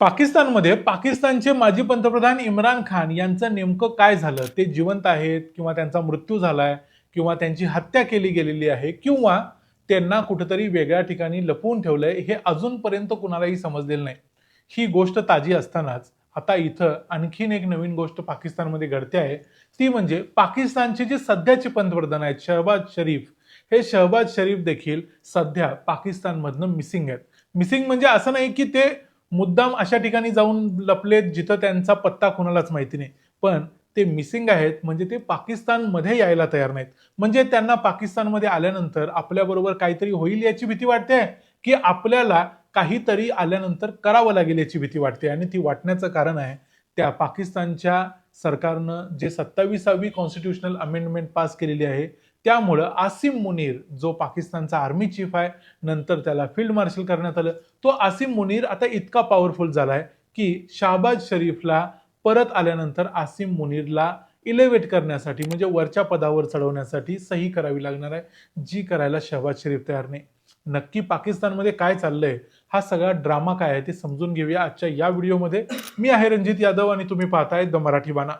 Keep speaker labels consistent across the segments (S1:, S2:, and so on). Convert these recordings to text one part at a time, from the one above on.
S1: पाकिस्तानमध्ये पाकिस्तानचे माजी पंतप्रधान इम्रान खान यांचं नेमकं काय झालं? ते जिवंत आहेत किंवा त्यांचा मृत्यू झालाय किंवा त्यांची हत्या केली गेलेली आहे किंवा त्यांना कुठेतरी वेगळ्या ठिकाणी लपवून ठेवलंय हे अजूनपर्यंत कुणालाही समजलेलं नाही. ही गोष्ट ताजी असतानाच आता इथं आणखीन एक नवीन गोष्ट पाकिस्तानमध्ये घडते आहे. ती म्हणजे पाकिस्तानचे जे सध्याचे पंतप्रधान आहेत शहबाज शरीफ हे शहबाज शरीफ देखील सध्या पाकिस्तानमधनं मिसिंग आहेत. मिसिंग म्हणजे असं नाही की ते मुद्दाम अशा ठिकाणी जाऊन लपलेत जिथं त्यांचा पत्ता कोणालाच माहिती नाही. पण ते मिसिंग आहेत म्हणजे ते पाकिस्तानमध्ये यायला तयार नाहीत. म्हणजे त्यांना पाकिस्तानमध्ये आल्यानंतर आपल्याबरोबर काहीतरी होईल याची भीती वाटते की आपल्याला काहीतरी आल्यानंतर करावं लागेल याची भीती वाटते? आणि ती वाटण्याचं कारण आहे त्या पाकिस्तानच्या सरकारनं जे सत्तावीसावी कॉन्स्टिट्युशनल अमेंडमेंट पास केलेली आहे त्यामुळं आसिम मुनीर जो पाकिस्तानचा आर्मी चीफ आहे नंतर त्याला फील्ड मार्शल करण्यात आलं. तो आसिम मुनीर आता इतका पॉवरफुल झालाय की शाहबाज शरीफला परत आल्यानंतर आसिम मुनीरला इलेवेट करण्यासाठी म्हणजे वरच्या पदावर चढवण्यासाठी सही करावी लागणार आहे जी करायला शहबाज शरीफ तयार नाही. नक्की पाकिस्तानमध्ये काय चाललंय हा सगळा ड्रामा काय आहे ते समजून घेऊया. आजच्या या व्हिडिओमध्ये मी आहे रणजित यादव आणि तुम्ही पाहताय द मराठी बाणा.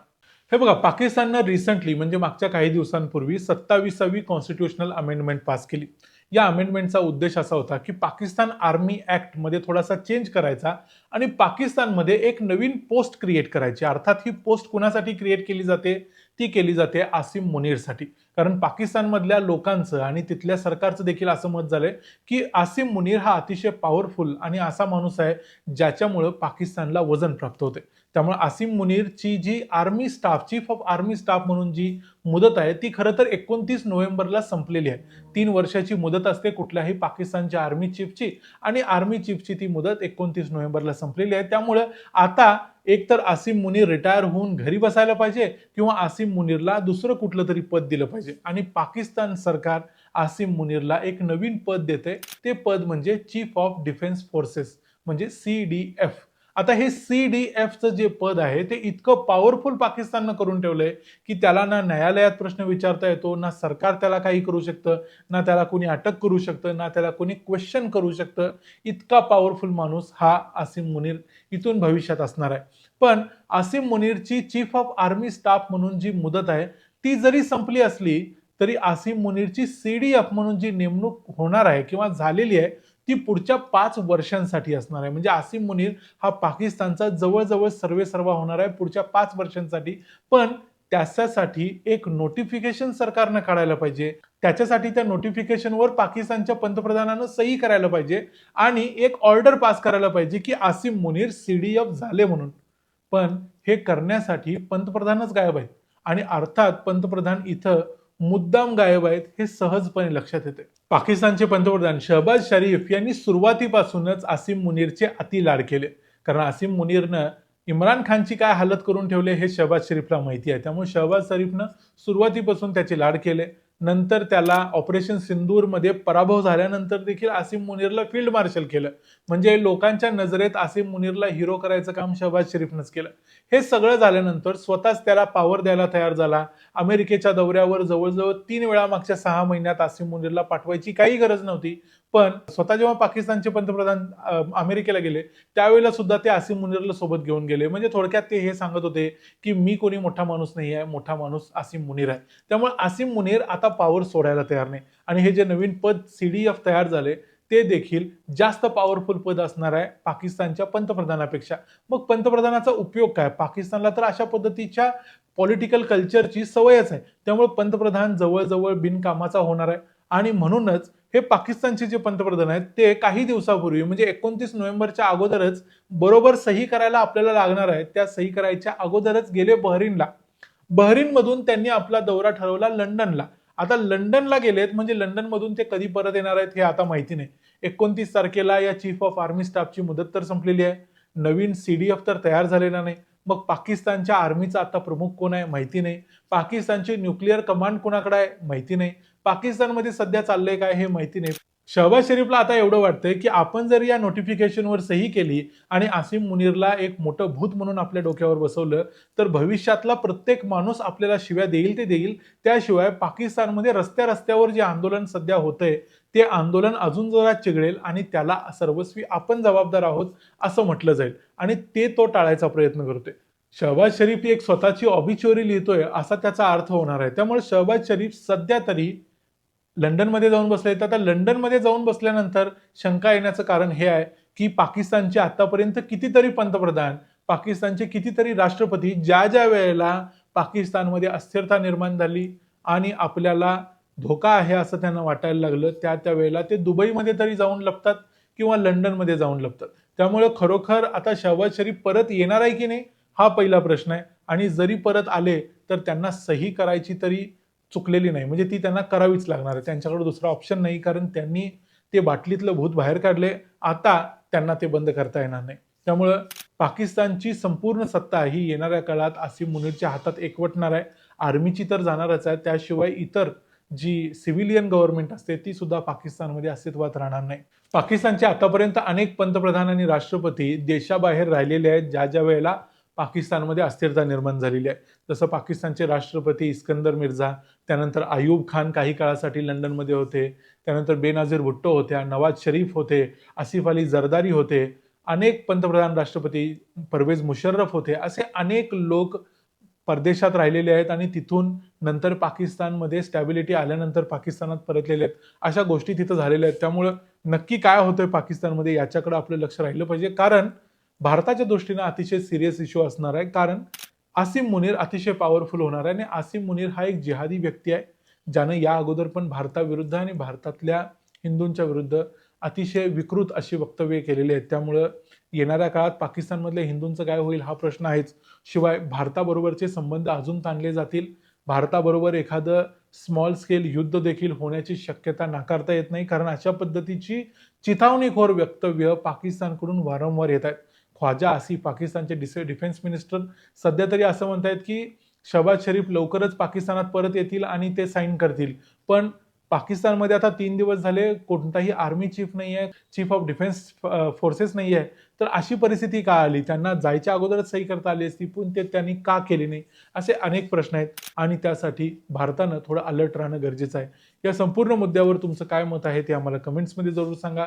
S1: हे बघा पाकिस्ताननं रिसेंटली म्हणजे मागच्या काही दिवसांपूर्वी सत्तावीसावी कॉन्स्टिट्युशनल अमेंडमेंट पास केली. या अमेंडमेंटचा उद्देश असा होता की पाकिस्तान आर्मी ऍक्टमध्ये थोडासा चेंज करायचा आणि पाकिस्तानमध्ये एक नवीन पोस्ट क्रिएट करायची. अर्थात ही पोस्ट कुणासाठी क्रिएट केली जाते? ती केली जाते आसिम मुनीरसाठी. कारण पाकिस्तानमधल्या लोकांचं आणि तिथल्या सरकारचं देखील असं मत झालंय की आसिम मुनीर हा अतिशय पॉवरफुल आणि असा माणूस आहे ज्याच्यामुळं पाकिस्तानला वजन प्राप्त होते त्यामुळे आसिम मुनीरची जी army staff chief of army staff म्हणून जी मुदत आहे ती खरं तर एकोणतीस नोव्हेंबरला संपलेली आहे. तीन वर्षाची मुदत असते कुठल्याही पाकिस्तानच्या आर्मी चीफची आणि आर्मी चीफची ती मुदत एकोणतीस नोव्हेंबरला संपलेली आहे. त्यामुळं आता एकतर आसिम मुनीर रिटायर होऊन घरी बसायला पाहिजे किंवा आसिम मुनीरला दुसरं कुठलं तरी पद दिलं पाहिजे. आणि पाकिस्तान सरकार आसिम मुनीरला एक नवीन पद देते. ते पद म्हणजे चीफ ऑफ डिफेन्स फोर्सेस म्हणजे सी डी एफ आता हे सी डी एफचं जे पद आहे ते इतकं पॉवरफुल पाकिस्ताननं करून ठेवलंय की त्याला ना न्यायालयात प्रश्न विचारता येतो ना सरकार त्याला काही करू शकतं ना त्याला कोणी अटक करू शकतं ना त्याला कोणी क्वेश्चन करू शकतं. इतका पॉवरफुल माणूस हा आसिम मुनीर इथून भविष्यात असणार आहे. पण आसिम मुनीरची चीफ ऑफ आर्मी स्टाफ म्हणून जी मुदत आहे ती जरी संपली असली तरी आसिम मुनीरची सी डी एफ म्हणून जी नेमणूक होणार आहे किंवा झालेली आहे ती पुढच्या पाच वर्षांसाठी असणार आहे. म्हणजे आसिम मुनीर हा पाकिस्तानचा जवळजवळ सर्वे सर्वा होणार आहे पुढच्या पाच वर्षांसाठी. पण त्याच्यासाठी एक नोटिफिकेशन सरकारनं काढायला पाहिजे. त्याच्यासाठी त्या नोटिफिकेशनवर पाकिस्तानच्या पंतप्रधानानं सही करायला पाहिजे. आणि एक ऑर्डर पास करायला पाहिजे की आसिम मुनीर सीडीएफ झाले म्हणून. पण हे करण्यासाठी पंतप्रधानच गायब आहेत. आणि अर्थात पंतप्रधान इथं मुद्दाम गायब आहेत हे सहजपणे लक्षात येते. पाकिस्तानचे पंतप्रधान शहबाज शरीफ यांनी सुरुवातीपासूनच आसिम मुनीरचे अति लाड केले. कारण आसिम मुनीरनं इम्रान खानची काय हालत करून ठेवले हे शहबाज शरीफला माहिती आहे. त्यामुळे शहबाज शरीफनं सुरुवातीपासून त्याचे लाड केले. नंतर त्याला ऑपरेशन सिंदूरमध्ये पराभव झाल्यानंतर देखील आसिम मुनीरला फील्ड मार्शल केलं. म्हणजे लोकांच्या नजरेत आसिम मुनीरला हिरो करायचं काम शहबाज शरीफनंच केलं. हे सगळं झाल्यानंतर स्वतःच त्याला पॉवर द्यायला तयार झाला. अमेरिकेच्या दौऱ्यावर जवळजवळ तीन वेळा मागच्या सहा महिन्यात आसिम मुनीरला पाठवायची काही गरज नव्हती. पण स्वतः जेव्हा पाकिस्तानचे पंतप्रधान अमेरिकेला गेले त्यावेळेला सुद्धा ते आसिम मुनीरला सोबत घेऊन गेले. म्हणजे थोडक्यात ते हे सांगत होते की मी कोणी मोठा माणूस नाही आहे मोठा माणूस आसिम मुनीर आहे. त्यामुळे आसिम मुनीर आता पॉवर सोडायला तयार नाही. आणि हे जे नवीन पद सीडीएफ तयार झाले ते देखील जास्त पॉवरफुल पद असणार आहे पाकिस्तानच्या पंतप्रधानापेक्षा. मग पंतप्रधानाचा उपयोग काय? पाकिस्तानला तर अशा पद्धतीच्या पॉलिटिकल कल्चरची सवयच आहे. त्यामुळे पंतप्रधान जवळजवळ बिनकामाचा होणार आहे. आणि म्हणूनच हे पाकिस्तानचे जे पंतप्रधान आहेत ते काही दिवसापूर्वी म्हणजे एकोणतीस नोव्हेंबरच्या अगोदरच बरोबर सही करायला आपल्याला लागणार आहे त्या सही करायच्या अगोदरच गेले बहरीनला. बहरीनमधून त्यांनी आपला दौरा ठरवला लंडनला. आता लंडनला गेलेत म्हणजे लंडनमधून ते कधी परत येणार आहेत हे आता माहिती नाही. एकोणतीस तारखेला या चीफ ऑफ आर्मी स्टाफची मुदत तर संपलेली आहे. नवीन सीडीएफ तर तयार झालेला नाही. मग पाकिस्तानच्या आर्मीचा आता प्रमुख कोण आहे? माहिती नाही. पाकिस्तानची न्यूक्लिअर कमांड कोणाकडे आहे? माहिती नाही. पाकिस्तानमध्ये सध्या चाललंय काय हे माहिती नाही. शहबाज शरीफला आता एवढं वाटतंय की आपण जर या नोटिफिकेशनवर सही केली आणि आसिम मुनीरला एक मोठं भूत म्हणून आपल्या डोक्यावर बसवलं तर भविष्यातला प्रत्येक माणूस आपल्याला शिव्या देईल ते देईल. त्याशिवाय पाकिस्तानमध्ये रस्त्या रस्त्यावर जे आंदोलन सध्या होतंय ते आंदोलन अजून जरा चिघळेल आणि त्याला सर्वस्वी आपण जबाबदार आहोत असं म्हटलं जाईल. आणि ते तो टाळायचा प्रयत्न करतोय. शहबाज शरीफ ही एक स्वतःची ऑबिच्युअरी लिहितोय असा त्याचा अर्थ होणार आहे. त्यामुळे शहबाज शरीफ सध्या तरी लंडनमध्ये जाऊन बसले तर आता लंडनमध्ये जाऊन बसल्यानंतर शंका येण्याचं कारण हे आहे की पाकिस्तानचे आतापर्यंत कितीतरी पंतप्रधान पाकिस्तानचे कितीतरी राष्ट्रपती ज्या ज्या वेळेला पाकिस्तानमध्ये अस्थिरता निर्माण झाली आणि आपल्याला धोका आहे असं त्यांना वाटायला लागलं त्या त्या वेळेला ते दुबईमध्ये तरी जाऊन लपतात किंवा लंडनमध्ये जाऊन लपतात. त्यामुळे खरोखर आता शहबाज शरीफ परत येणार आहे की नाही हा पहिला प्रश्न आहे. आणि जरी परत आले तर त्यांना सही करायची तरी चुकलेली नाही. म्हणजे ती त्यांना करावीच लागणार आहे. त्यांच्याकडे दुसरा ऑप्शन नाही कारण त्यांनी ते बाटलीतलं भूत बाहेर काढले. आता त्यांना ते बंद करता येणार नाही. त्यामुळं पाकिस्तानची संपूर्ण सत्ता ही येणाऱ्या काळात आसिम मुनीरच्या हातात एकवटणार आहे. आर्मीची तर जाणारच आहे. त्याशिवाय इतर जी सिव्हिलियन गव्हर्नमेंट असते ती सुद्धा पाकिस्तानमध्ये अस्तित्वात राहणार नाही. पाकिस्तानचे आतापर्यंत अनेक पंतप्रधान आणि राष्ट्रपती देशाबाहेर राहिलेले आहेत. ज्या ज्या वेळेला पाकिस्तानमध्ये अस्थिरता निर्माण झालेली आहे. जसं पाकिस्तानचे राष्ट्रपती इस्कंदर मिर्झा त्यानंतर आयूब खान काही काळासाठी लंडनमध्ये होते त्यानंतर बेनाझीर भुट्टो होत्या नवाज शरीफ होते आसिफ अली जरदारी होते अनेक पंतप्रधान राष्ट्रपती परवेज मुशर्रफ होते असे अनेक लोक परदेशात राहिलेले आहेत आणि तिथून नंतर पाकिस्तानमध्ये स्टॅबिलिटी आल्यानंतर पाकिस्तानात परतलेले आहेत. अशा गोष्टी तिथं झालेल्या आहेत. त्यामुळं नक्की काय होतंय पाकिस्तानमध्ये याच्याकडे आपलं लक्ष राहिलं पाहिजे. कारण भारताच्या दृष्टीनं अतिशय सिरियस इश्यू असणार आहे. कारण आसिम मुनीर अतिशय पॉवरफुल होणार आहे. आणि आसिम मुनीर हा एक जिहादी व्यक्ती आहे. ज्यानं या अगोदर पण भारताविरुद्ध आणि भारतातल्या हिंदूंच्या विरुद्ध अतिशय विकृत अशी वक्तव्य केलेली आहेत. त्यामुळं येणाऱ्या काळात पाकिस्तानमधल्या हिंदूंचं काय होईल हा प्रश्न आहेच. शिवाय भारताबरोबरचे संबंध अजून ताणले जातील. भारताबरोबर एखादं स्मॉल स्केल युद्ध देखील होण्याची शक्यता नाकारता येत नाही. कारण अशा पद्धतीची चिथावणीखोर वक्तव्य पाकिस्तानकडून वारंवार येत आहेत. ख्वाजा आसिफ पाकिस्तानचे डिसे डिफेन्स मिनिस्टर सध्या तरी असं म्हणतायत की शबाज शरीफ लवकरच पाकिस्तानात परत येतील आणि ते साईन करतील. पण पाकिस्तानमध्ये आता तीन दिवस झाले कोणताही आर्मी चीफ नाही आहे चीफ ऑफ डिफेन्स फोर्सेस नाही आहे तर अशी परिस्थिती का आली? त्यांना जायच्या अगोदरच सही करता आली असती पण ते त्यांनी का केली नाही? असे अनेक प्रश्न आहेत. आणि त्यासाठी भारतानं थोडं अलर्ट राहणं गरजेचं आहे. या संपूर्ण मुद्द्यावर तुमचं काय मत आहे ते आम्हाला कमेंट्समध्ये जरूर सांगा.